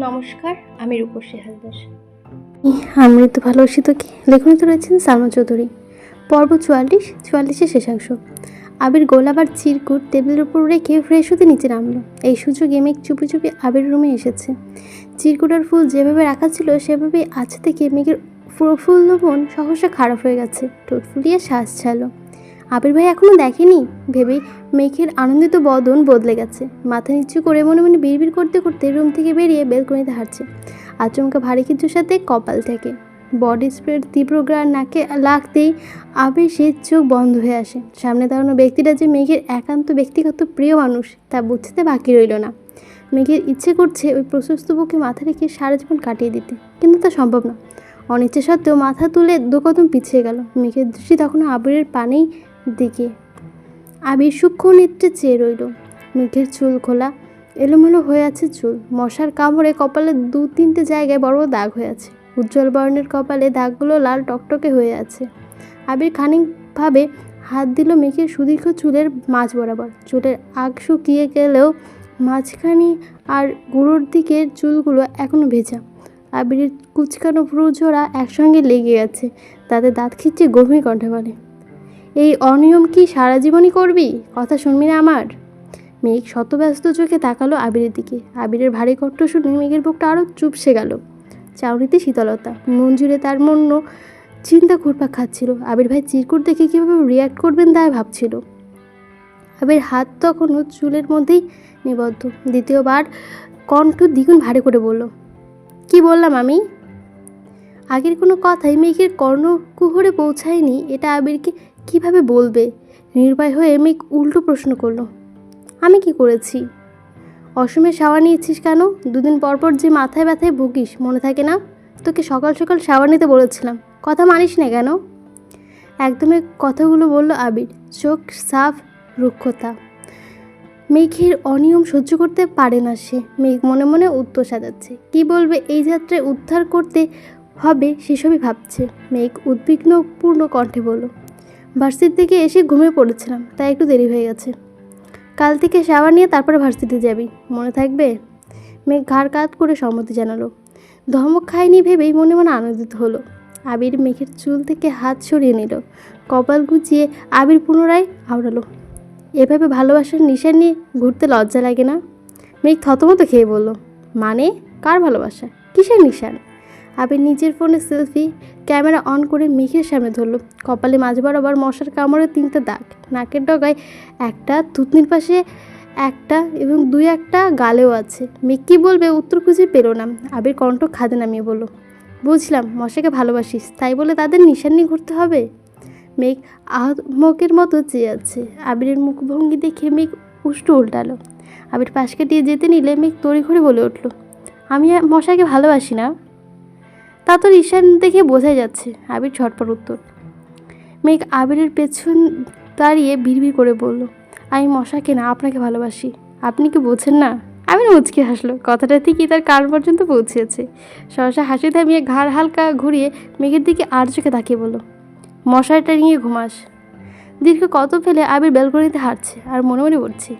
নমস্কার, আমি রূপসী হালদার। আমি তো ভালোবাসি তোকে লেখনে তো রয়েছেন সালমা চৌধুরী। পর্ব চুয়াল্লিশ, চুয়াল্লিশের শেষাংশ। আবির গোলাবার চিরকুট টেবিলের উপর রেখে ফ্রেশ হতে নিচে নামলো। এই সুযোগে মেঘ চুপি চুপি আবির রুমে এসেছে। চিরকুটার ফুল যেভাবে রাখা ছিল সেভাবে আছে থেকে মেঘের প্রফুল্ল মন সহসা খারাপ হয়ে গেছে। ঠোঁট ফুলিয়ে শ্বাস ছালো আবির ভাই এখনও দেখেনি? ভেবেই মেঘের আনন্দিত বদন বদলে গেছে। মাথা নিচু করে মনে মনে বিড়বিড় করতে করতে রুম থেকে বেরিয়ে বেলকনিতে হাঁটছে। আচমকা ভারী কিছুর সাথে কপাল থেকে। বডি স্প্রের তীব্র গ্রান নাকে লাগতেই আবির আবেশে চোখ বন্ধ হয়ে আসে। সামনে দাঁড়ানো ব্যক্তিটা যে মেঘের একান্ত ব্যক্তিগত প্রিয় মানুষ, তা বুঝতে বাকি রইল না। মেঘের ইচ্ছে করছে ওই প্রশস্ত বুকে মাথা রেখে সারা জীবন কাটিয়ে দিতে, কিন্তু তা সম্ভব না। অনিচ্ছে সত্ত্বেও মাথা তুলে দু কদম পিছিয়ে গেল। মেঘের দৃষ্টি তখনও আবিরের পানেই দিকে। আবির সূক্ষ্ম নেত্রে চেয়ে রইল। মেঘের চুল খোলা, এলোমেলো হয়ে আছে চুল। মশার কামড়ে কপালে দু তিনটে জায়গায় বড় দাগ হয়ে আছে। উজ্জ্বল বর্ণের কপালে দাগগুলো লাল টকটকে হয়ে আছে। আবির খানিকভাবে হাত দিল মেঘের সুদীর্ঘ চুলের মাঝ বরাবর। চুলের আগ শুকিয়ে গেলেও মাঝখানি আর গুঁড়োর দিকের চুলগুলো এখনও ভেজা। আবিরের কুচকানো ভ্রু জোড়া একসঙ্গে লেগে আছে, তাতে দাঁত খিচ্ছে গভীর কণ্ঠে বলে এই অনিয়ম কি সারা জীবনই করবি? কথা শুনবি না আমার। মেঘ শতব্যস্ত চোখে তাকালো আবিরের দিকে। আবিরের ভারী কণ্ঠ শুনে মেঘের বুকটা আরও চুপসে গেল। চাউনিতে শীতলতা জুড়ে তার মন্য চিন্তা ঘুরপাক খাচ্ছিল। আবির ভাই চিরকুট দেখে কীভাবে রিয়াক্ট করবেন তাই ভাবছিল। আবির হাত তখনও চুলের মধ্যেই নিবদ্ধ। দ্বিতীয়বার কণ্ঠ দ্বিগুণ ভারী করে বলল, কি বললাম আমি? আগের কোনো কথাই মেঘের কর্ণকুহরে পৌঁছায়নি। এটা আবিরকে কীভাবে বলবে? নির্ভয় হয়ে মেঘ উল্টো প্রশ্ন করল, আমি কি করেছি? অসময়ে শাওয়ার নিয়েছিস কেন? দুদিন পর পর যে মাথায় ব্যথায় ভুগিস, মনে থাকে না? তোকে সকাল সকাল শাওয়ার নিতে বলেছিলাম। কথা মানিস না কেন? একদমই কথাগুলো বলল আবির, চোখ সাফ, রুক্ষতা। মেঘের অনিয়ম সহ্য করতে পারে না সে। মেঘ মনে মনে উত্তর সাজাচ্ছে, কি বলবে? এই যাত্রায় উদ্ধার করতে হবে সেসবই ভাবছে। মেঘ উদ্বিগ্নপূর্ণ কণ্ঠে বলল ভার্সিটি থেকে এসে ঘুমিয়ে পড়েছিলাম, তাই একটু দেরি হয়ে গেছে। কাল থেকে শাওয়ার নিয়ে তারপরে ভার্সিটি যাবি, মনে থাকবে? মেঘ ঘাড় কাত করে সম্মতি জানালো। ধমক খায়নি ভেবেই মনে মনে আনন্দিত হলো। আবির মেঘের চুল থেকে হাত সরিয়ে নিল, কপাল গুছিয়ে আবির পুনরায় আওড়ালো। এভাবে ভালোবাসার নিশান নিয়ে ঘুরতে লজ্জা লাগে না? মেঘ থতমত খেয়ে বলল মানে? কার ভালোবাসা? কিসের নিশান? আবির নিজের ফোনে সেলফি ক্যামেরা অন করে মেঘের সামনে ধরলো। কপালে মাঝ বরাবর মশার কামড়ে তিনটে দাগ, নাকের ডগায় একটা, থুতনির পাশে একটা এবং দুই একটা গালেও আছে। মেঘ কী বলবে উত্তর খুঁজে পেল না। আবির কণ্ঠ খাদে নামিয়ে বলল, বুঝলাম, মশাকে ভালোবাসিস, তাই বলে তাদের নিশান ঘুরতে হবে? মেঘ আহমকের মতো চেয়ে আছে। আবিরের মুখভঙ্গি দেখে মেঘ উষ্ট উল্টালো। আবির পাশ কাটিয়ে যেতে নিলে মেঘ তড়িঘড়ি বলে উঠল, আমি মশাকে ভালোবাসি না? তা তো ঈশান দেখে বোঝাই যাচ্ছে, আবির ছটপট উত্তর। মেঘ আবিরের পেছন দাঁড়িয়ে বিড়বিড় করে বলল, আমি মশাকে না, আপনাকে ভালোবাসি। আপনি কি বোঝেন না? আবির মুচকে হাসলো, কথাটা ঠিকই তার কান পর্যন্ত পৌঁছেছে। সহসা হাসি থামিয়ে ঘাড় হালকা ঘুরিয়ে মেঘের দিকে আর চোখে তাকিয়ে বলল মশারিটা নিয়ে ঘুমাস। দীর্ঘ কত ফেলে আবির বেলকনিতে হাঁটছে আর মনে মনে পড়ছে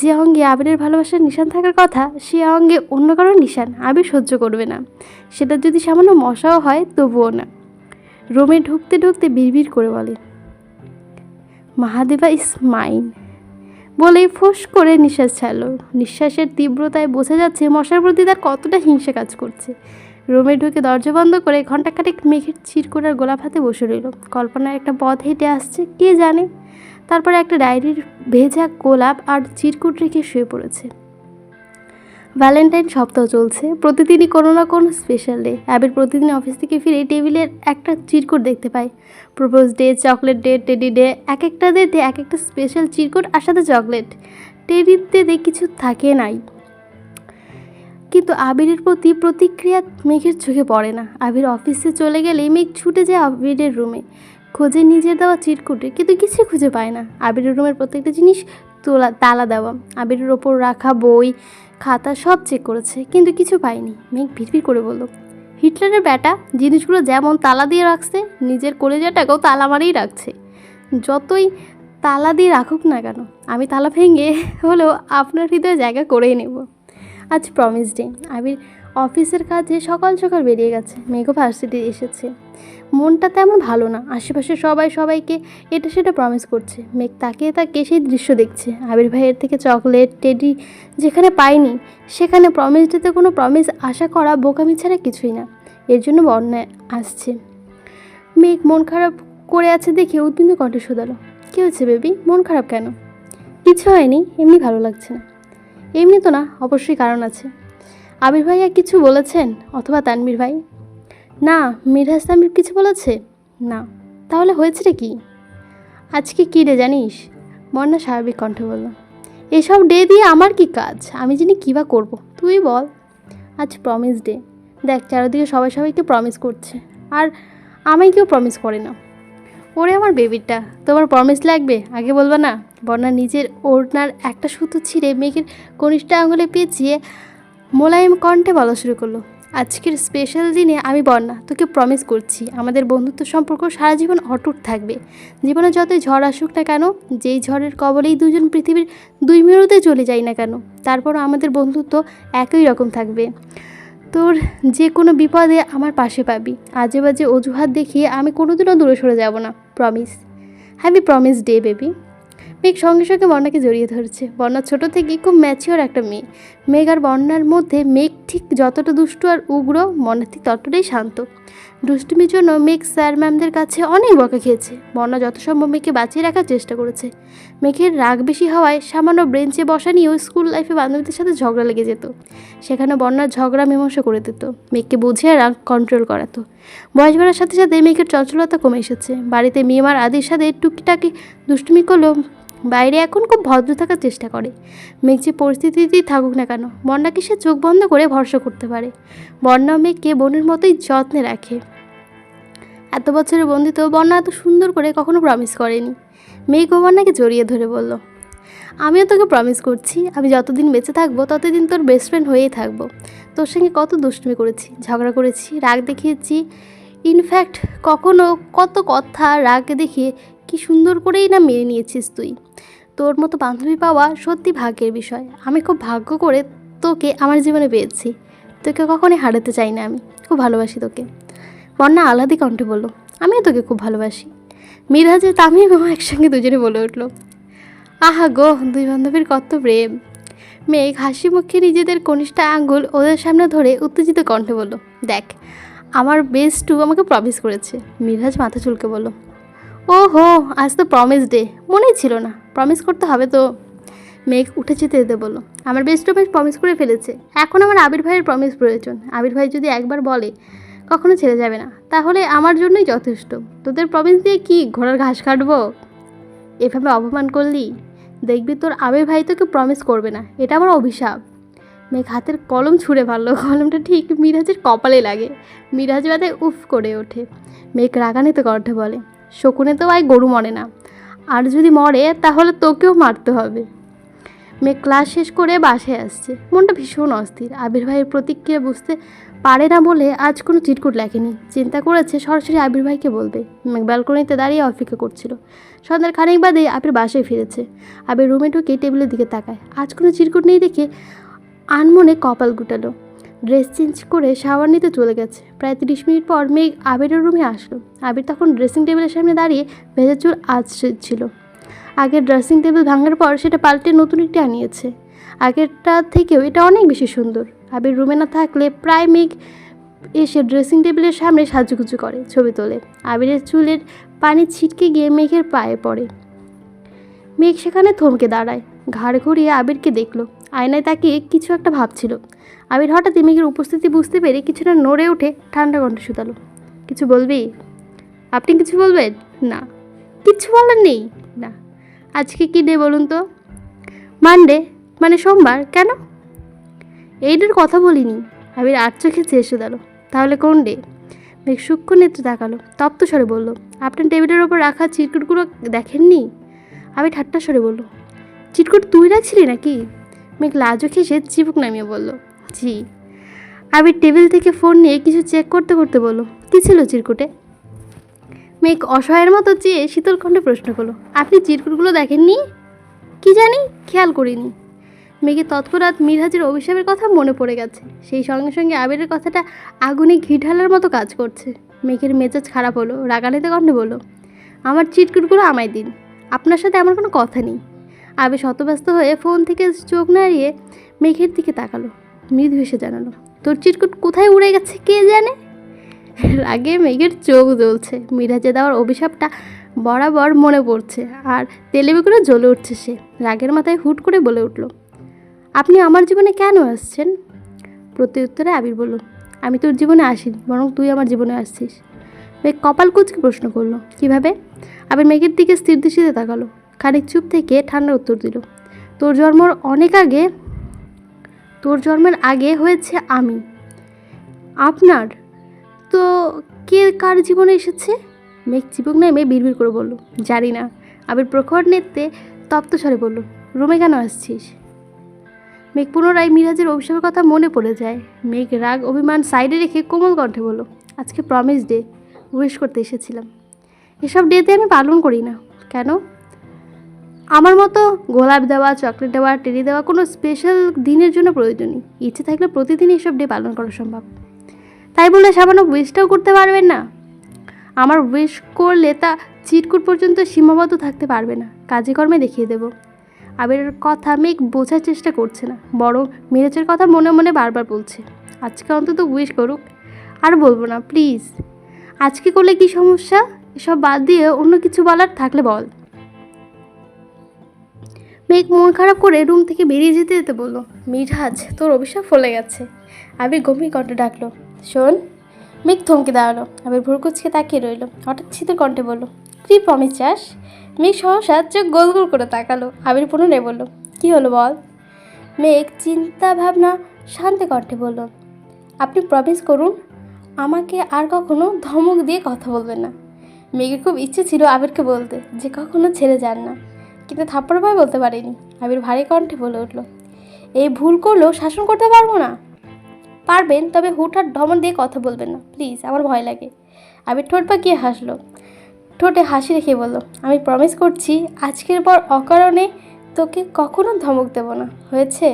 যে অঙ্গে আবিরের ভালোবাসার নিশান থাকার কথা সে অঙ্গে অন্য কারোর নিশান আবির সহ্য করবে না। সেটা যদি সামান্য মশাও হয়, তবুও না। রোমে ঢুকতে ঢুকতে বিড়বিড় করে বলে, মাহাদেবা ইস মাইন। বলেই ফোঁস করে নিঃশ্বাস ছাড়লো। নিঃশ্বাসের তীব্রতায় বোঝা যাচ্ছে মশার প্রতি তার কতটা হিংসা কাজ করছে। রুমে ঢুকে দরজা বন্ধ করে ঘণ্টাখানেক মেঘের চিরকোড়ার গোলাপ হাতে বসে রইল। কল্পনার একটা পথ হেঁটে আসছে, কে জানে? তারপরে একটা ডায়েরির ভেজা গোলাপ আর চিরকুট রেখে শুয়ে পড়েছে। ভ্যালেন্টাইন সপ্তাহ চলছে। প্রতিদিনই কোনো না কোনো স্পেশাল ডে অ্যাবের প্রতিদিন অফিস থেকে ফিরে টেবিলের একটা চিরকুট দেখতে পাই। Propose day, chocolate day, teddy day, এক একটা ডেতে এক একটা স্পেশাল চিরকুট আর সাথে চকলেট। টেডিতে কিছু থাকে নাই। কিন্তু আবিরের প্রতি প্রতিক্রিয়া মেঘের চোখে পড়ে না। আবির অফিসে চলে গেলে মেঘ ছুটে যায় আবিরের রুমে খোঁজে নিজের দেওয়া চিরকুটে, কিন্তু কিছু খুঁজে পায় না। আবিরের রুমের প্রত্যেকটা জিনিস তোলা, তালা দেওয়া। আবিরের ওপর রাখা বই, খাতা সব চেক করেছে, কিন্তু কিছু পায়নি। মেঘ ভিড়ভিড় করে বলল, হিটলারের ব্যাটা জিনিসগুলো যেমন তালা দিয়ে রাখছে, নিজের কলেজাটাকেও তালা মারেই রাখছে। যতই তালা দিয়ে রাখুক না কেন, আমি তালা ভেঙে হলেও আপনার হৃদয়ে জায়গা করেই নেব। আজ প্রমিস ডে আবির অফিসের কাজে সকাল সকাল বেরিয়ে গেছে। মেঘও ভার্সিটি এসেছে। মনটা তেমন ভালো না। আশেপাশে সবাই সবাইকে এটা সেটা প্রমিস করছে। মেঘ তাকিয়ে তাকিয়ে সেই দৃশ্য দেখছে। আবির ভাইয়ের থেকে চকলেট টেডি যেখানে পায়নি সেখানে প্রমিস ডেতে কোনো প্রমিস আশা করা, বোকামি ছাড়া কিছুই না। এর জন্য বন্যায় আসছে। মেঘ মন খারাপ করে আছে দেখে উদ্বিগ্ন কণ্ঠে শোধালো। কী হয়েছে বেবি মন খারাপ কেন? কিছু হয়নি। এমনি ভালো লাগছে না। এমনি তো না, অবশ্যই কারণ আছে। আবির ভাইয়া কিছু বলেছেন অথবা তানবীর ভাই? না মিরাজ তানবীর কিছু বলেছে? না, তাহলে হয়েছেটা কি? আজকে কী রে জানিস? মন্না স্বাভাবিক কণ্ঠে বলল। এসব ডে দিয়ে আমার কি কাজ? আমি জানি কী বা করব। তুই বল। আজ প্রমিস ডে দেখ, চারিদিকে সবাই সবাইকে প্রমিস করছে। আর আমায় কেউ প্রমিস করে না। ওরে আমার বেবিটা তোমার প্রমিস লাগবে? আগে বলবা না? বন্যা নিজের ওড়নার একটা সুতো ছিঁড়ে মেঘের কনিষ্ঠ আঙুলে পেঁচিয়ে মোলায়েম কণ্ঠে বলা শুরু করল, আজকের স্পেশাল দিনে আমি বন্যা, তোকে প্রমিস করছি। আমাদের বন্ধুত্ব সম্পর্ক সারা জীবন অটুট থাকবে। জীবনে যতই ঝড় আসুক না কেন, যেই ঝড়ের কবলেই দুজন পৃথিবীর দুই মেরুতে চলে যাই না কেন, তারপরও আমাদের বন্ধুত্ব একই রকম থাকবে। তোর যে কোনো বিপদে আমার পাশে পাবি। আজে বাজে অজুহাত দেখিয়ে আমি কোনোদিনও দূরে সরে যাব না promise happy promise day baby Megh সঙ্গে সঙ্গে বন্যাকে জড়িয়ে ধরছে। বন্যা ছোট থেকেই খুব ম্যাচিওর একটা মেয়ে। মেঘ আর বন্যার মধ্যে মেঘ ঠিক যতটা দুষ্টু আর উগ্র মনে ঠিক ততটাই শান্ত। দুষ্টুমির জন্য মেঘ স্যার ম্যামদের কাছে অনেক বকা খেয়েছে। বন্যা যত সম্ভব মেঘকে বাঁচিয়ে রাখার চেষ্টা করেছে। মেঘের রাগ বেশি হওয়ায় সামান্য ব্রেঞ্চে বসা নিয়েও স্কুল লাইফে বান্ধবীদের সাথে ঝগড়া লেগে যেত। সেখানে বন্যার ঝগড়া মীমাংসা করে দিত। মেঘকে বুঝিয়ে রাগ কন্ট্রোল করাতো। বয়স বাড়ার সাথে সাথে মেঘের চঞ্চলতা কমে এসেছে। বাড়িতে মিয়ামার আদির সাথে টুকিটাকি দুষ্টুমি করলেও বাইরে এখন খুব ভদ্র থাকার চেষ্টা করে। মেঘ যে পরিস্থিতিতেই থাকুক না কেন বন্যাকে সে চোখ বন্ধ করে ভরসা করতে পারে। বন্যা মেঘকে বোনের মতোই যত্নে রাখে। এত বছরের বন্দিত বন্যা এত সুন্দর করে কখনো প্রমিস করেনি। মেঘ ও বন্যাকে জড়িয়ে ধরে বলল, আমিও তোকে প্রমিস করছি। আমি যতদিন বেঁচে থাকব, ততদিন তোর বেস্ট ফ্রেন্ড হয়েই থাকব। তোর সঙ্গে কত দুষ্টুমি করেছি, ঝগড়া করেছি, রাগ দেখিয়েছি। ইনফ্যাক্ট কখনো কত কথা রাগ দেখিয়ে কি সুন্দর করেই না মেনে নিয়েছিস তুই। তোর মতো বান্ধবী পাওয়া সত্যি ভাগ্যের বিষয়। আমি খুব ভাগ্য করে তোকে আমার জীবনে পেয়েছি। তোকে কখনোই হারাতে চাই না আমি। খুব ভালোবাসি তোকে। বন্যা আলাদি কণ্ঠে বলল, আমিও তোকে খুব ভালোবাসি। মিরাজে তামিম একসঙ্গে দুজনে বলে উঠল, আহা গো, দুই বান্ধবীর কত প্রেম। মেঘ হাসি মুখে নিজেদের কনিষ্ঠ আঙ্গুল ওদের সামনে ধরে উত্তেজিত কণ্ঠে বলল, দেখ, আমার বেস্ট টু আমাকে প্রমিস করেছে। মিরাজ মাথা চুলকে বলল ও হো আজ তো প্রমিস ডে মনেই ছিল না। প্রমিস করতে হবে তো। মেঘ উঠে যেতে যেতে বলল, আমার বেস্ট বেশ প্রমিস করে ফেলেছে। এখন আমার আবির ভাইয়ের প্রমিস প্রয়োজন। আবির ভাই যদি একবার বলে, কখনো ছেড়ে যাবে না। তাহলে আমার জন্যই যথেষ্ট। তোদের প্রমিস দিয়ে কি ঘোড়ার ঘাস কাটবো? এভাবে অপমান করলি? দেখবি তোর আবির ভাই তোকে প্রমিস করবে না। এটা আমার অভিশাপ। মেঘ হাতের কলম ছুঁড়ে মারলো। কলমটা ঠিক মিরাজের কপালে লাগে। মিরাজ ব্যথায় উফ করে ওঠে। মেঘ রাগানিতে কণ্ঠে বলে শকুনে তো আয় গরু মরে না। আর যদি মরে, তাহলে তোকেও মারতে হবে। মেয়ে ক্লাস শেষ করে বাসায় আসছে। মনটা ভীষণ অস্থির। আবির ভাইয়ের প্রতিক্রিয়া বুঝতে পারে না বলে আজ কোনো চিটকুট লেখেনি। চিন্তা করেছে সরাসরি আবির ভাইকে বলবে। মেঘ ব্যালকনিতে দাঁড়িয়ে অপেক্ষা করছিল। সন্ধ্যার খানিক বাদে আবির বাসায় ফিরেছে। আবির রুমে ঢুকে টেবিলের দিকে তাকায়। আজ কোনো চিরকুট নেই দেখে আনমনে কপাল গুটালো। ড্রেস চেঞ্জ করে শাওয়ার নিতে চলে গেছে। প্রায় তিরিশ মিনিট পর মেঘ আবিরের রুমে আসলো। আবির তখন ড্রেসিং টেবিলের সামনে দাঁড়িয়ে ভেজা চুল ছিল আগের ড্রেসিং টেবিল ভাঙার পর সেটা পাল্টে নতুন একটি আনিয়েছে। আগেরটা থেকেও এটা অনেক বেশি সুন্দর। আবির রুমে না থাকলে প্রায় মেঘ এসে ড্রেসিং টেবিলের সামনে সাজুগুজু করে ছবি তোলে। আবিরের চুলের পানি ছিটকে গিয়ে মেঘের পায়ে পড়ে। মেঘ সেখানে থমকে দাঁড়ায়। ঘাড় ঘুরিয়ে আবিরকে দেখল। আয়নায় তাকিয়ে কিছু একটা ভাবছিল। আবির হঠাৎ মেঘের উপস্থিতি বুঝতে পেরে কিছুটা নড়ে উঠে ঠান্ডা কণ্ঠে শুধালো। কিছু বলবি? আপনি কিছু বলবেন? না। কিচ্ছু বলার নেই? না। আজকে কী ডে বলুন তো? মানডে। মানে সোমবার? কেন? এইটার কথা বলিনি। আবির আট চোখে চেয়ে শুধালো। তাহলে কোন ডে? মেঘ সূক্ষ্ম নেত্রে তাকালো। তপ্ত স্বরে বলল, আপনার টেবিলের ওপর রাখা চিরকুটগুলো দেখেননি? আমি ঠাট্টা স্বরে বলল চিটকুট তুই রাখছিলি নাকি? মেঘ লাজও খেসে চিবুক নামিয়ে বলল জি। আবির টেবিল থেকে ফোন নিয়ে কিছু চেক করতে করতে বলল, কী ছিল চিরকুটে? মেঘ অসহায়ের মতো চেয়ে শীতল প্রশ্ন করল, আপনি চিরকুটগুলো দেখেননি? কি জানি, খেয়াল করিনি। মেঘের তৎক্ষণাৎ মিরহাজের অভিশাপের কথা মনে পড়ে গেছে। সেই সঙ্গে সঙ্গে আবিরের কথাটা আগুনে ঘি ঢালার মতো কাজ করছে। মেঘের মেজাজ খারাপ হলো রাগানিতে কণ্ঠে বলল, আমার চিটকুটগুলো আমায় দিন, আপনার সাথে আমার কোনো কথা নেই। আবির শতব্যস্ত হয়ে ফোন থেকে চোখ নাড়িয়ে মেঘের দিকে তাকালো। মৃদু হেসে জানালো, তোর চিরকুট কোথায় উড়ে গেছে কে জানে? রাগে মেঘের চোখ জ্বলছে মিরাজে দেওয়ার অভিশাপটা বরাবর মনে পড়ছে, আর তেলেবে করে জ্বলে উঠছে সে। রাগের মাথায় হুট করে বলে উঠল, আপনি আমার জীবনে কেন আসছেন? প্রতি উত্তরে আবির বলল, আমি তোর জীবনে আসিনি, বরং তুই আমার জীবনে আসছিস। মেঘ কপাল কুচকে প্রশ্ন করল, কীভাবে? আবির মেঘের দিকে স্থির দৃষ্টিতে তাকালো, খানিক চুপ থেকে ঠান্ডা উত্তর দিল, তোর জন্মর অনেক আগে তোর জন্মের আগে হয়েছে আমি। আপনার? তো কে কার জীবনে এসেছে? মেঘ চিবুক নেমে বিড়বিড় করে বলল, জানি না। আবির প্রখর নেত্রে তপ্ত স্বরে বলল, রুমে কেন আসছিস? মেঘ পুনরায় মিরাজের অভিশাপের কথা মনে পড়ে যায়। মেঘ রাগ, অভিমান সাইডে রেখে কোমল কণ্ঠে বলল, আজকে প্রমিস ডে উইশ করতে এসেছিলাম। এসব ডেতে আমি পালন করি না। কেন? আমার মতো গোলাপ দেওয়া, চকলেট দেওয়া টেরি দেওয়া কোনো স্পেশাল দিনের জন্য প্রয়োজনই। ইচ্ছে থাকলে প্রতিদিন এসব ডে পালন করা সম্ভব। তাই বলে সামান্য উইশটাও করতে পারবেন না। আমার উইশ করলে তা চিটকুট পর্যন্ত সীমাবদ্ধ থাকতে পারবে না। কাজে কর্মে দেখিয়ে দেব। আবিরের কথা মেঘ বোঝার চেষ্টা করছে না, বরং মিরাজের কথা মনে মনে বারবার বলছে। আজকে অন্তত উইশ করুক। আর বলব না প্লিজ আজকে করলে কি সমস্যা? এসব বাদ দিয়ে অন্য কিছু বলার থাকলে বল। মেঘ মন খারাপ করে রুম থেকে বেরিয়ে যেতে যেতে বলল, মিরাজ, তোর অভিশাপ ফলে গেছে। আবির গম্ভীর কণ্ঠে ডাকলো, শোন। মেঘ থমকে দাঁড়াল, আবির ভুরকুচকে তাকিয়ে রইল, হঠাৎ শীতের কণ্ঠে বলল, তুই প্রমিস চাস? মেঘ সহসা চোখ গোল গোল করে তাকালো, আবির পুনরায় বলল, কি হলো বল? মেঘ চিন্তা ভাবনা শান্তি কণ্ঠে বলল, আপনি প্রমিস করুন, আমাকে আর কখনো ধমক দিয়ে কথা বলবেন না। মেঘের খুব ইচ্ছে ছিল আবিরকে বলতে, যে কখনো ছেড়ে যান না। কিন্তু থাপ্পড় ভয় বলতে পারিনি। আবির ভারী কণ্ঠে বলে উঠল, এই ভুল করলেও শাসন করতে পারব না? পারবেন, তবে হুটহাট ধমন দিয়ে কথা বলবেন না, প্লিজ, আমার ভয় লাগে। আবির ঠোঁট পাকিয়ে হাসলো। ঠোঁটে হাসি রেখে বলল, আমি প্রমিস করছি, আজকের পর অকারণে তোকে কখনো ধমক দেব না। হয়েছে?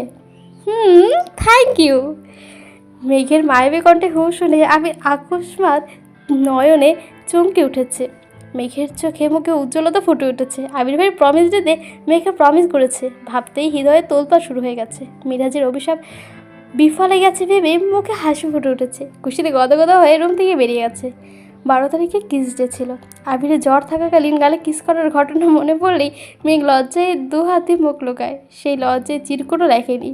হুম থ্যাংক ইউ মেঘের মায়াবী কণ্ঠে হু শুনে আমি আকস্মাত নয়নে চমকে উঠেছে। মেঘের চোখে মুখে উজ্জ্বলতা ফুটে উঠেছে। আবির ভাই প্রমিস দিতে মেঘে প্রমিস করেছে। ভাবতেই হৃদয়ে তোলপা শুরু হয়ে গেছে। মিরাজের অভিশাপ বিফলে গেছে ভেবে মুখে হাসি ফুটে উঠেছে। খুশিতে গদগদ হয়ে রুম থেকে বেরিয়ে গেছে। বারো তারিখে কিস ডে ছিল। আবিরের জ্বর থাকাকালীন গালে কিস করার ঘটনা মনে পড়লেই মেঘ লজ্জায় দু হাতে মুখ লোকায়। সেই লজ্জায় চিরকুটও লেখেনি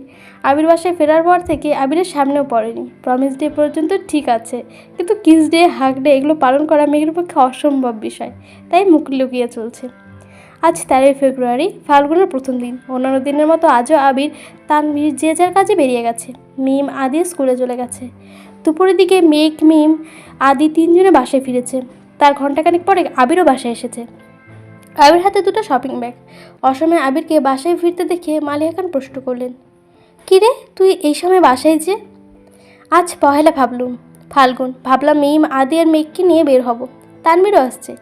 আবির বাসায় ফেরার পর থেকে আবিরের সামনেও পড়েনি। প্রমিস ডে পর্যন্ত ঠিক আছে, কিন্তু কিস ডে হাক ডে এগুলো পালন করা মেঘের পক্ষে অসম্ভব বিষয়, তাই মুখ লুকিয়ে চলছে। আজ তেরোই ফেব্রুয়ারি, ফাল্গুনের প্রথম দিন। অন্যান্য দিনের মতো আজও আবির তানভীর যে যার কাজে বেরিয়ে গেছে। মিম আদি স্কুলে চলে গেছে। দুপুরের দিকে মেঘ, মিম আদি তিনজনে বাসায় ফিরেছে। তার ঘন্টাখানেক পরে আবিরও বাসায় এসেছে। আবির হাতে দুটো শপিং ব্যাগ অসময়ে আবিরকে বাসায় ফিরতে দেখে মালিয়া খান প্রশ্ন করলেন কিরে তুই এই সময় বাসায় যে? আজ পহেলা ভাবলুম, ফাল্গুন। ভাবলাম মিম, আদি আর মেঘকে নিয়ে বের হব। তানভীরও আসছে।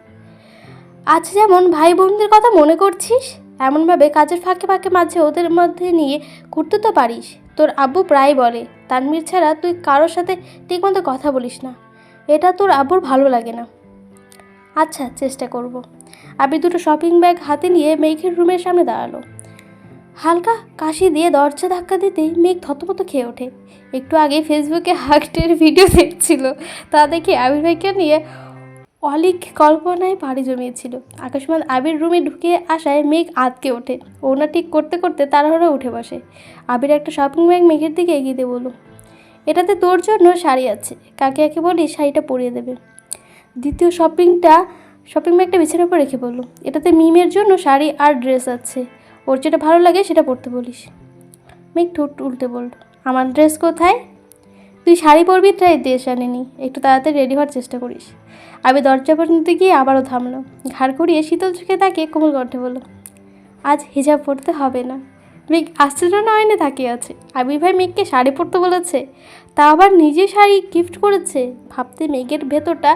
আজ যেমন ভাই বোনদের কথা মনে করছিস, এমনভাবে কাজের ফাঁকে ফাঁকে মাঝে ওদের মধ্যে নিয়ে ঘুরতে তো পারিস। তোর আব্বু প্রায় বলে তানভীর ছাড়া তুই কারোর সাথে ঠিকমতো কথা বলিস না। এটা তোর আব্বুর ভালো লাগে না। আচ্ছা চেষ্টা করব। আবি দুটো শপিং ব্যাগ হাতে নিয়ে মেঘের রুমের সামনে দাঁড়াল। হালকা কাশি দিয়ে দরজা ধাক্কা দিতেই মেঘ থতমত খেয়ে ওঠে। একটু আগে ফেসবুকে হাকটের ভিডিও দেখছিল। তা দেখে আবির ভাইকে নিয়ে অলিক কল্পনায় পাড়ি জমিয়েছিল। আকাশমান আবির রুমে ঢুকে আসায় মেঘ আতকে ওঠে। ওনা ঠিক করতে করতে তাড়াহুড়ো উঠে বসে। আবির একটা শপিং ব্যাগ মেঘের দিকে এগিয়ে দিয়ে বলল, এটাতে তোর জন্য শাড়ি আছে। কাকে একে বলি শাড়িটা পরিয়ে দেবে। দ্বিতীয় শপিংটা শপিং ব্যাগটা বিছানার উপর রেখে বলল, এটাতে মিমের জন্য শাড়ি আর ড্রেস আছে। ওর যেটা ভালো লাগে সেটা পরতে বলিস। মেঘ ঠোঁট উল্টে বলল, আমার ড্রেস কোথায়? তুই শাড়ি পরবি, তাই ড্রেস আনেনি। একটু তাড়াতাড়ি রেডি হওয়ার চেষ্টা করিস। আমি দরজা পর্যন্ত গিয়ে আবারও থামলো। ঘাড় ঘুরিয়ে শীতল চোখে তাকে কোমল কণ্ঠে বলল, আজ হিজাব পড়তে হবে না। মেঘ আশ্চর্য নয়নে তাকিয়ে আছে। আবির ভাই মেঘকে শাড়ি পরতে বলেছে, তা আবার নিজে শাড়ি গিফট করেছে? ভাবতে মেঘের ভেতরটা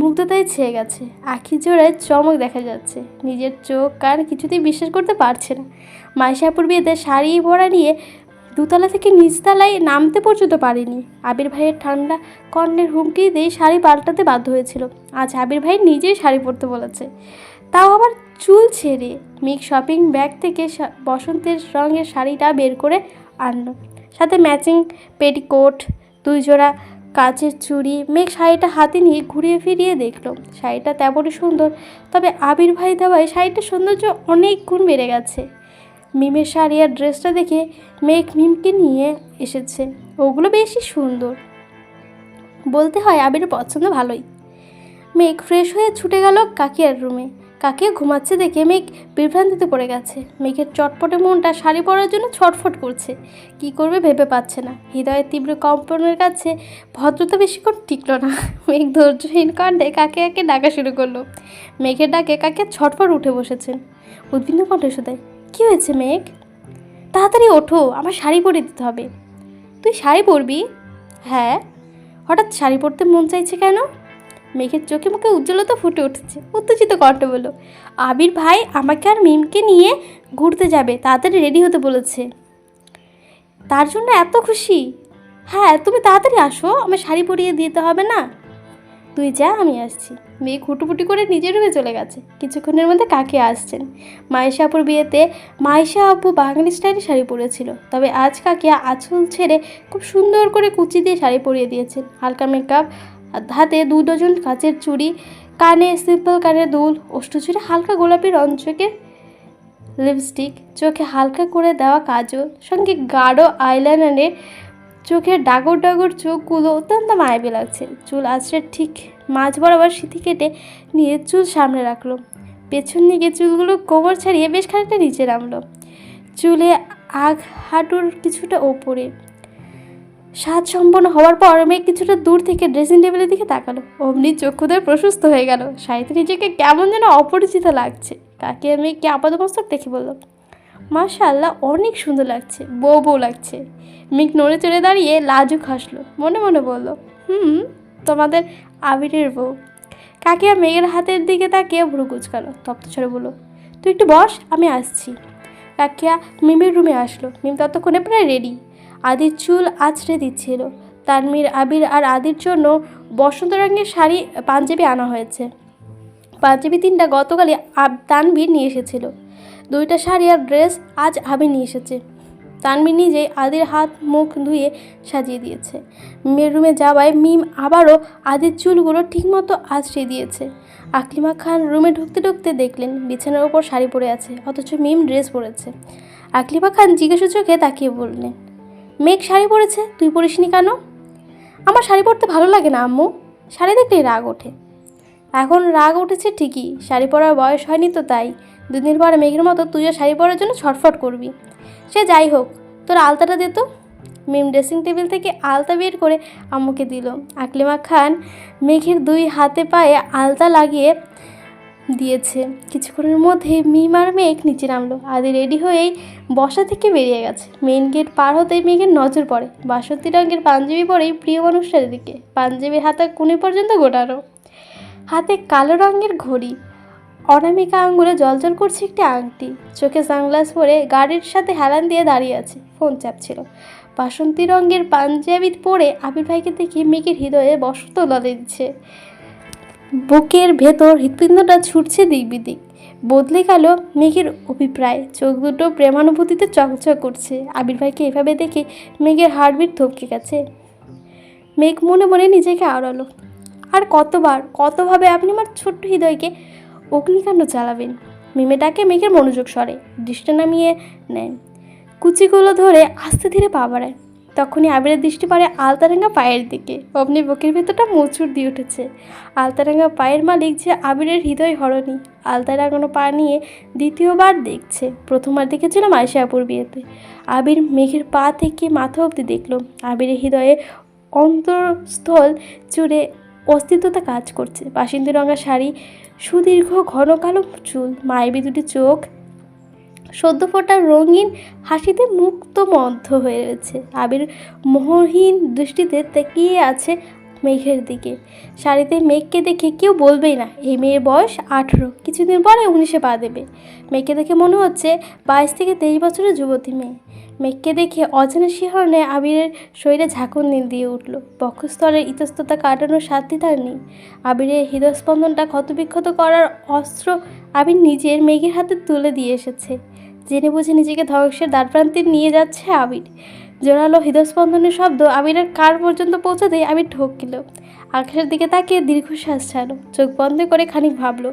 মুগ্ধতায় ছেয়ে গেছে। আখি জোড়ায় চমক দেখা যাচ্ছে। নিজের চোখ কান কিছুতেই বিশ্বাস করতে পারছে না। মাইশাপুর বিয়েতে শাড়ি ভরা নিয়ে দুতলা থেকে নিচতলায় নামতে পর্যন্ত পারেনি। আবির ভাইয়ের ঠান্ডা কর্ণের হুমকি দিয়ে শাড়ি পাল্টাতে বাধ্য হয়েছিল। আজ আবির ভাই নিজেই শাড়ি পরতে বলেছে। তাও আবার চুল ছেড়ে মিক শপিং ব্যাগ থেকে বসন্তের রঙের শাড়িটা বের করে আনলো। সাথে ম্যাচিং পেটিকোট দুই জোড়া কাচের চুড়ি, মেঘ শাড়িটা হাতে নিয়ে ঘুরিয়ে ফিরিয়ে দেখল। শাড়িটা তেমনই সুন্দর, তবে আবির ভাই দেওয়ায় শাড়িটার সৌন্দর্য অনেক গুণ বেড়ে গেছে। মিমের শাড়ি আর ড্রেসটা দেখে মেঘ মিমকে নিয়ে এসেছে। ওগুলো বেশি সুন্দর। বলতে হয় আবির পছন্দ ভালোই। মেঘ ফ্রেশ হয়ে ছুটে গেল কাকিয়ার রুমে কাকিয়া ঘুমাচ্ছে দেখে মেঘ বিভ্রান্তিতে পড়ে গেছে। মেঘের চটপটে মনটা শাড়ি পরার জন্য ছটফট করছে। কি করবে ভেবে পাচ্ছে না। হৃদয়ের তীব্র কম্পনের কাছে ভদ্রতা বেশিক্ষণ টিকলো না। মেঘ ধৈর্যহীন কণ্ঠে কাকিয়াকে ডাকা শুরু করল। মেঘের ডাকে কাকিয়া ছটফট উঠে বসেছেন উদ্বিগ্ন কণ্ঠে শুধায় কী হয়েছে মেঘ? তাড়াতাড়ি ওঠো, আমার শাড়ি পরে দিতে হবে। তুই শাড়ি পরবি? হ্যাঁ। হঠাৎ শাড়ি পরতে মন চাইছে কেন? মেঘের চোখে মুখে উজ্জ্বলতা ফুটে উঠেছে, উত্তেজিত কণ্ঠে বলল আবির ভাই আমাকে আর মিমকে নিয়ে ঘুরতে যাবে, তাড়াতাড়ি রেডি হতে বলেছে। তার জন্য এত খুশি? হ্যাঁ তুমি তাড়াতাড়ি আসো, আমার শাড়ি পরিয়ে দিতে হবে না? তুই যা, আমি আসছি। মেয়ে খুটুপুটি করে নিজের রুমে চলে গেছে। কিছুক্ষণের মধ্যে কাকে আসছেন? মায়েশা আপুর বিয়েতে মায়েশা আপু বাঙালি স্টাইলে শাড়ি পরেছিল। তবে আজ কাকিয়া আঁচল ছেড়ে খুব সুন্দর করে কুচি দিয়ে শাড়ি পরিয়ে দিয়েছেন। হালকা মেকআপ হাতে দু ডজন কাঁচের চুড়ি, কানে সিম্পল কানের দুল অষ্টচুড়ি হালকা গোলাপি রঞ্চকের লিপস্টিক চোখে হালকা করে দেওয়া কাজল, সঙ্গে গাঢ় আইলাইনারে চোখের ডাগর ডাগর চোখগুলো অত্যন্ত মায়াবী লাগছে। চুল আছড়ে ঠিক মাঝ বরাবর সিথি কেটে নিয়ে চুল সামনে রাখল। পেছন দিকে চুলগুলো কোমর ছাড়িয়ে বেশ খানিকটা নিচে নামলো। চুলে আগ হাঁটুর কিছুটা ওপরে। স্বাদ সম্পন্ন হওয়ার পর মেয়ে কিছুটা দূর থেকে ড্রেসিং টেবিলের দিকে তাকালো। অমনি চক্ষুদের প্রশস্ত হয়ে গেল। সাহিত্য নিজেকে কেমন যেন অপরিচিত লাগছে। কাকে মেয়েকে আপাদমস্তক দেখে বলল মাশাল্লাহ অনেক সুন্দর লাগছে, বউ বউ লাগছে। মিক নড়ে চড়ে দাঁড়িয়ে লাজুক হাসলো, মনে মনে বলল, হুম, তোমাদের আবিরের বউ। কাকিয়া মেঘের হাতের দিকে তাকিয়ে ভুরু কুচকালো, তপ্ত ছড়ে বলল, তুই একটু বস, আমি আসছি। কাকিয়া মিমের রুমে আসলো, মিম ততক্ষণে প্রায় রেডি আদির চুল আছড়ে দিচ্ছিল, তানমির, আবির আর আদির জন্য বসন্ত রঙের শাড়ি, পাঞ্জাবি আনা হয়েছে। পাঞ্জাবি তিনটা গতকালই তানভীর নিয়ে এসেছিল। দুইটা শাড়ি আর ড্রেস আজ আবির নিয়ে এসেছে। তানবি নিজেই আদির হাত, মুখ ধুয়ে সাজিয়ে দিয়েছে। মেয়ের রুমে যাওয়ায় মিম আবারও আদির চুলগুলো ঠিকমতো আছড়ে দিয়েছে। আকলিমা খান রুমে ঢুকতে ঢুকতে দেখলেন, বিছানার ওপর শাড়ি পরে আছে, অথচ মিম ড্রেস পরেছে। আকলিমা খান জিজ্ঞাসা চোখে তাকিয়ে বললেন, মেঘ, শাড়ি পরেছে? তুই পরিসনি কেন? আমার শাড়ি পরতে ভালো লাগে না, আম্মু। শাড়ি দেখলেই রাগ ওঠে। এখন রাগ উঠেছে ঠিকই, শাড়ি পরার বয়স হয়নি তো তাই। দুদিন পরে মেঘের মতো তুইও শাড়ি পরার জন্য ছটফট করবি। সে যাই হোক, তোর আলতাটা দে তো। মিম ড্রেসিং টেবিল থেকে আলতা বের করে আম্মুকে দিল। আকলিমা খান মেঘের দুই হাতে পায়ে আলতা লাগিয়ে দিয়েছে। কিছুক্ষণের মধ্যে মিম আর মেঘ নিচে নামলো। আদি রেডি হয়েই বসা থেকে বেরিয়ে গেছে। মেইন গেট পার হতেই মেঘের নজর পড়ে। বাসন্তী রঙের পাঞ্জাবি পরেই প্রিয় মানুষটার দিকে। পাঞ্জাবির হাতে কুনি পর্যন্ত গোটানো। হাতে কালো রঙের ঘড়ি। অনামিকা আঙ্গুলে জলজল করছে একটি আংটি। চোখে সানগ্লাস পরে গাড়ির সাথে হেলান দিয়ে দাঁড়িয়ে আছে। ফোন চাপছিল। বাসন্তী রঙের পাঞ্জাবি পরে আবির ভাইকে দেখে মেঘের হৃদয়ে বসন্ত লদে দিচ্ছে বুকের ভেতর হৃৎপিণ্ডটা ছুটছে দিক বিদিক। বদলে গেল মেঘের অভিপ্রায়। চোখ দুটো প্রেমানুভূতিতে চকচক করছে। আবির ভাইকে এভাবে দেখে মেঘের হার্টবিট থমকে গেছে। মেঘ মনে মনে নিজেকে আড়ালো। আর কতবার, কতভাবে আপনি আমার ছোট্ট হৃদয়কে অগ্নিকাণ্ড চালাবেন মিমেটাকে মেঘের মনোযোগ সরে, দৃষ্টি নামিয়ে নেয়। কুচিগুলো ধরে আস্তে ধীরে পা বাড়ায়। তখনই আবিরের দৃষ্টি পড়ে আলতারাঙ্গা পায়ের দিকে। অমনি বুকের ভেতরটা মোচুর দিয়ে উঠেছে। আলতারাঙ্গা পায়ের মালিক যে আবিরের হৃদয় হরণী আলতারাঙ্গানো পা নিয়ে দ্বিতীয়বার দেখছে। প্রথমবার দেখেছিল মাইশাপুর বিয়েতে। আবির মেঘের পা থেকে মাথা অবধি দেখল। আবিরের হৃদয়ে অন্তরস্থল জুড়ে অস্তিত্বতা কাজ করছে। বাসিন্দি রঙা শাড়ি, সুদীর্ঘ ঘন কালো চুল, মায়েবি দুটি চোখ, সদ্য ফোটা রঙিন হাসিতে মুক্ত মধ্য হয়ে রয়েছে। আবির মোহহীন দৃষ্টিতে তাকিয়ে আছে মেঘের দিকে। শাড়িতে মেঘকে দেখে কেউ বলবেই না, এই মেয়ের বয়স আঠেরো, কিছুদিন পরে উনিশে পা দেবে। মেঘকে দেখে মনে হচ্ছে বাইশ থেকে তেইশ বছরের যুবতী মেয়ে। মেঘকে দেখে অজানা শিহরণে আবিরের শরীরে ঝাঁকুন দিয়ে উঠল। বক্ষস্থলের ইতস্ততা কাটানোর সাধ্যই তার নেই। আবিরের হৃদস্পন্দনটা ক্ষতবিক্ষত করার অস্ত্র আবির নিজের মেঘের হাতে তুলে দিয়ে এসেছে। জেনে বুঝে নিজেকে ধ্বংসের দ্বারপ্রান্তে নিয়ে যাচ্ছে আবির। জোরালো হৃদস্পন্দনের শব্দ আবিরের কার পর্যন্ত পৌঁছাতে আবির ঠকিল আকাশের দিকে তাকিয়ে দীর্ঘশ্বাস ছাড়লো। চোখ বন্ধ করে খানিক ভাবলো।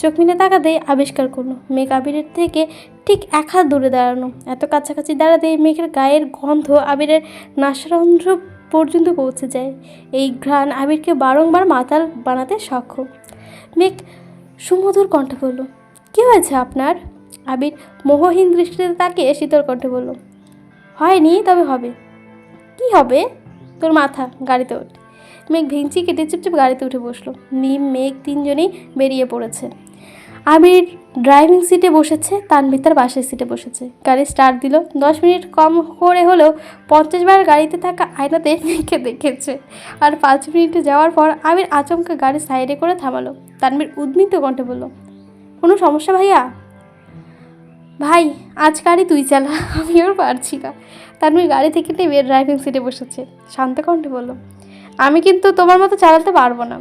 চোখ মিলে তাকাতেই আবিষ্কার করল, মেঘ আবিরের থেকে ঠিক এক হাত দূরে দাঁড়ানো। এত কাছাকাছি দাঁড়াতে মেঘের গায়ের গন্ধ আবিরের নাসারন্ধ্র পর্যন্ত পৌঁছে যায়। এই ঘ্রাণ আবিরকে বারংবার মাতাল বানাতে সক্ষম। মেঘ সুমধুর কণ্ঠ বলল, কী হয়েছে আপনার? আবির মোহহীন দৃষ্টিতে তাকিয়ে শীতল কণ্ঠে বলল হয়নি, তবে হবে। কি হবে? তোর মাথা, গাড়িতে ওঠ। মেঘ ভেঙচি কেটে চুপচাপ গাড়িতে উঠে বসল। নিম মেঘ তিনজনেই বেরিয়ে পড়েছে। আবির ড্রাইভিং সিটে বসেছে, তানভীর তার বাসের সিটে বসেছে। গাড়ি স্টার্ট দিল। দশ মিনিট কম করে হলেও পঞ্চাশ বার গাড়িতে থাকা আয়নাতে মেঘকে দেখেছে। আর পাঁচ মিনিটে যাওয়ার পর আমির আচমকা গাড়ি সাইডে করে থামালো। তানভীর উদ্মিত কণ্ঠে বলল, কোনো সমস্যা ভাইয়া? ভাই, আজ গাড়ি তুই চালা, আমি আর পারছি না। তানভীর গাড়ি থেকে নেমে ড্রাইভিং সিটে বসেছে। শান্ত কণ্ঠে বলল, আমি কিন্তু তোমার মতো চালাতে পারব না।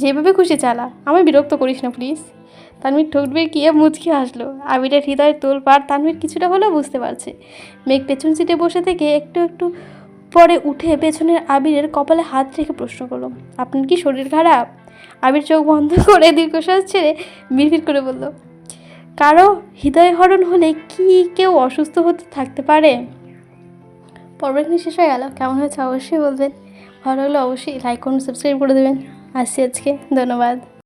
যেভাবে খুশি চালা আমি বিরক্ত করিস না প্লিজ তানভীর ঠোঁটবে গিয়ে মুচকি হাসলো। আবিরের হৃদয় তোল পার তানভীর কিছুটা হলেও বুঝতে পারছে। মেঘ পেছন সিটে বসে থেকে একটু একটু পরে উঠে পেছনের আবিরের কপালে হাত রেখে প্রশ্ন করল, আপনার কি শরীর খারাপ? আবির চোখ বন্ধ করে দীর্ঘশ্বাস ছেড়ে বিড়বিড় করে বলল কারও হৃদয়হরণ হলে কি কেউ অসুস্থ হতে থাকতে পারে? পর্বের এখানে শেষ হয়ে গেল। কেমন হয়েছে অবশ্যই বলবেন। ভালো হলে অবশ্যই লাইক করুন সাবস্ক্রাইব করে দেবেন। আসছি আজকে। ধন্যবাদ।